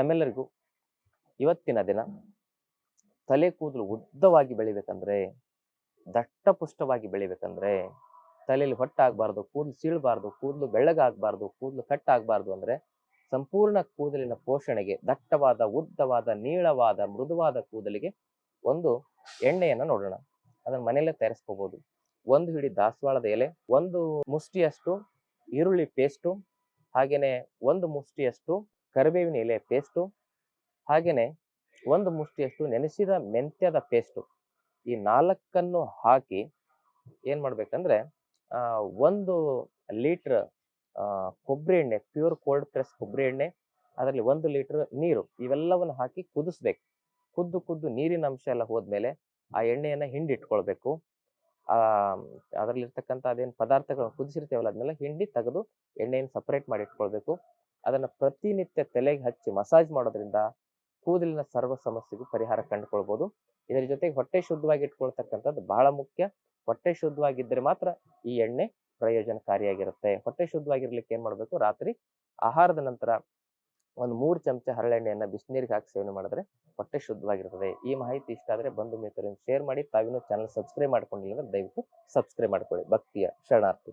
ತಮ್ಮೆಲ್ಲರಿಗೂ ಇವತ್ತಿನ ದಿನ ತಲೆ ಕೂದಲು ಉದ್ದವಾಗಿ ಬೆಳಿಬೇಕಂದ್ರೆ, ದಟ್ಟಪುಷ್ಟವಾಗಿ ಬೆಳಿಬೇಕಂದ್ರೆ, ತಲೆಯಲ್ಲಿ ಹೊಟ್ಟಾಗಬಾರ್ದು, ಕೂದಲು ಸೀಳಬಾರ್ದು, ಕೂದಲು ಬೆಳ್ಳಗಾಗಬಾರ್ದು, ಕೂದಲು ಕಟ್ಟಾಗಬಾರ್ದು ಅಂದ್ರೆ ಸಂಪೂರ್ಣ ಕೂದಲಿನ ಪೋಷಣೆಗೆ ದಟ್ಟವಾದ, ಉದ್ದವಾದ, ನೀಳವಾದ, ಮೃದುವಾದ ಕೂದಲಿಗೆ ಒಂದು ಎಣ್ಣೆಯನ್ನು ನೋಡೋಣ. ಅದನ್ನ ಮನೆಯಲ್ಲೇ ತಯಾರಿಸ್ಕೋಬಹುದು ಒಂದು ಹಿಡಿ ದಾಸವಾಳದ ಎಲೆ, ಒಂದು ಮುಷ್ಟಿಯಷ್ಟು ಈರುಳ್ಳಿ ಪೇಸ್ಟು ಹಾಗೆಯೇ ಒಂದು ಮುಷ್ಟಿಯಷ್ಟು ಕರಿಬೇವಿನ ಎಲೆ ಪೇಸ್ಟು ಹಾಗೆಯೇ ಒಂದು ಮುಷ್ಟಿಯಷ್ಟು ನೆನೆಸಿದ ಮೆಂತ್ಯದ ಪೇಸ್ಟು ಈ ನಾಲ್ಕನ್ನು ಹಾಕಿ ಏನು ಮಾಡ್ಬೇಕಂದ್ರೆ ಒಂದು ಲೀಟರ್ ಕೊಬ್ಬರಿ ಎಣ್ಣೆ ಪ್ಯೂರ್ ಕೋಲ್ಡ್ ಪ್ರೆಸ್ ಕೊಬ್ಬರಿ ಎಣ್ಣೆ, ಅದರಲ್ಲಿ ಒಂದು ಲೀಟರ್ ನೀರು, ಇವೆಲ್ಲವನ್ನು ಹಾಕಿ ಕುದಿಸ್ಬೇಕು. ಕುದ್ದು ಕುದ್ದು ನೀರಿನ ಅಂಶ ಎಲ್ಲ ಹೋದ್ಮೇಲೆ ಆ ಎಣ್ಣೆಯನ್ನು ಹಿಂಡಿಟ್ಕೊಳ್ಬೇಕು. ಅದರಲ್ಲಿರ್ತಕ್ಕಂಥ ಅದೇನು ಪದಾರ್ಥಗಳು ಕುದಿಸಿರ್ತೇವಲ್ಲ, ಅದನ್ನೆಲ್ಲ ಹಿಂಡಿ ತೆಗೆದು ಎಣ್ಣೆಯನ್ನು ಸಪರೇಟ್ ಮಾಡಿ ಇಟ್ಕೊಳ್ಬೇಕು. ಅದನ್ನ ಪ್ರತಿನಿತ್ಯ ತಲೆಗೆ ಹಚ್ಚಿ ಮಸಾಜ್ ಮಾಡೋದ್ರಿಂದ ಕೂದಲಿನ ಸರ್ವ ಸಮಸ್ಯೆಗೂ ಪರಿಹಾರ ಕಂಡುಕೊಳ್ಬೋದು. ಇದರ ಜೊತೆಗೆ ಹೊಟ್ಟೆ ಶುದ್ಧವಾಗಿ ಇಟ್ಕೊಳ್ತಕ್ಕಂಥದ್ದು ಬಹಳ ಮುಖ್ಯ. ಹೊಟ್ಟೆ ಶುದ್ಧವಾಗಿದ್ದರೆ ಮಾತ್ರ ಈ ಎಣ್ಣೆ ಪ್ರಯೋಜನಕಾರಿಯಾಗಿರುತ್ತೆ. ಹೊಟ್ಟೆ ಶುದ್ಧವಾಗಿರ್ಲಿಕ್ಕೆ ಏನ್ ಮಾಡಬೇಕು? ರಾತ್ರಿ ಆಹಾರದ ನಂತರ ಒಂದು ಮೂರು ಚಮಚ ಹರಳೆಣ್ಣೆಯನ್ನು ಬಿಸಿನೀರಿಗೆ ಹಾಕಿ ಸೇವನೆ ಮಾಡಿದ್ರೆ ಹೊಟ್ಟೆ ಶುದ್ಧವಾಗಿರ್ತದೆ. ಈ ಮಾಹಿತಿ ಇಷ್ಟ ಆದರೆ ಬಂಧು ಮಿತ್ರರಿಂದ ಶೇರ್ ಮಾಡಿ, ತಾವಿನ್ನೂ ಚಾನಲ್ ಸಬ್ಸ್ಕ್ರೈಬ್ ಮಾಡ್ಕೊಂಡಿಲ್ಲ ಅಂದ್ರೆ ದಯವಿಟ್ಟು ಸಬ್ಸ್ಕ್ರೈಬ್ ಮಾಡ್ಕೊಳ್ಳಿ. ಭಕ್ತಿಯ ಶರಣಾರ್ಥಿ.